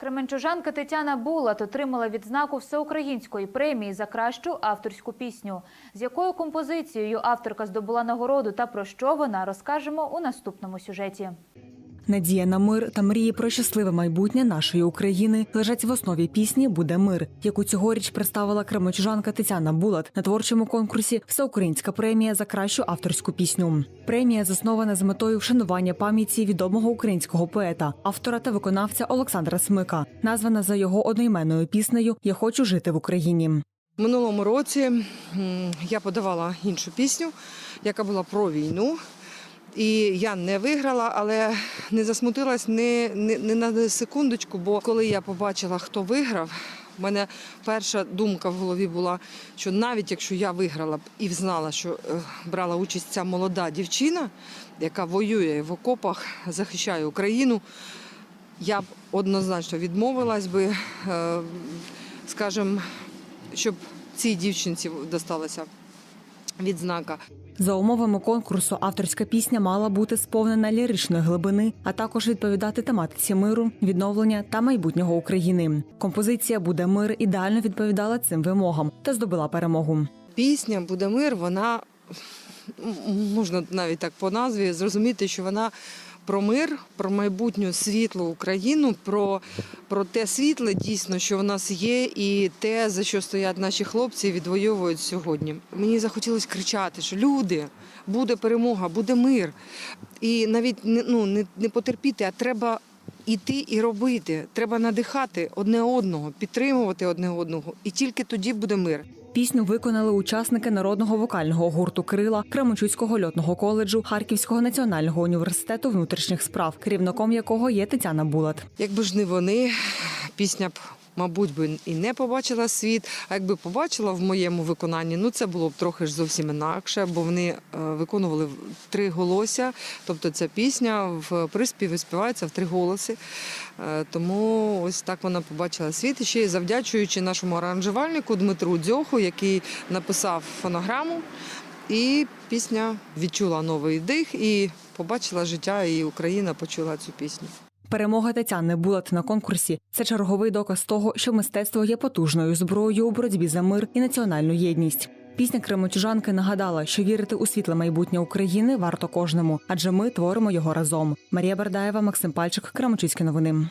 Кременчужанка Тетяна Булат отримала відзнаку всеукраїнської премії за кращу авторську пісню. З якою композицією авторка здобула нагороду та про що вона розкажемо у наступному сюжеті. Надія на мир та мрії про щасливе майбутнє нашої України лежать в основі пісні Буде мир, яку цьогоріч представила кременчужанка Тетяна Булат на творчому конкурсі Всеукраїнська премія за кращу авторську пісню. Премія заснована з метою вшанування пам'яті відомого українського поета, автора та виконавця Олександра Смика, названа за його одноіменною піснею Я хочу жити в Україні. Минулому році я подавала іншу пісню, яка була про війну. І я не виграла, але не засмутилась ні, ні, ні на секундочку, бо коли я побачила, хто виграв, в мене перша думка в голові була, що навіть якщо я виграла б і знала, що е, брала участь ця молода дівчина, яка воює в окопах, захищає Україну, я б однозначно відмовилась би, е, скажімо, щоб цій дівчинці досталася відзнака. За умовами конкурсу авторська пісня мала бути сповнена ліричної глибини, а також відповідати тематиці миру, відновлення та майбутнього України. Композиція Буде мир ідеально відповідала цим вимогам та здобула перемогу. Пісня Буде мир, вона можна навіть так по назві зрозуміти, що вона про мир, про майбутню світлу Україну, про, про те світле дійсно, що в нас є, і те, за що стоять наші хлопці, і відвоюють сьогодні. Мені захотілося кричати, що люди, буде перемога, буде мир. І навіть ну, не, не потерпіти, а треба. Іти і робити, треба надихати одне одного, підтримувати одне одного, і тільки тоді буде мир. Пісню виконали учасники народного вокального гурту Крила Кременчуцького льотного коледжу Харківського національного університету внутрішніх справ, керівником якого є Тетяна Булат. Якби ж не вони, пісня б, мабуть, би і не побачила світ. А якби побачила в моєму виконанні, ну це було б трохи ж зовсім інакше, бо вони е, виконували три голося. Тобто ця пісня в приспіві співається в три голоси. Е, Тому ось так вона побачила світ. І ще й завдячуючи нашому аранжувальнику Дмитру Дзьоху, який написав фонограму. І пісня відчула новий дих і побачила життя, і Україна почула цю пісню. Перемога Тетяни Булат на конкурсі це черговий доказ того, що мистецтво є потужною зброєю у боротьбі за мир і національну єдність. Пісня Кременчужанки нагадала, що вірити у світле майбутнє України варто кожному, адже ми творимо його разом. Марія Бердаєва, Максим Пальчик, Кременчуцькі новини.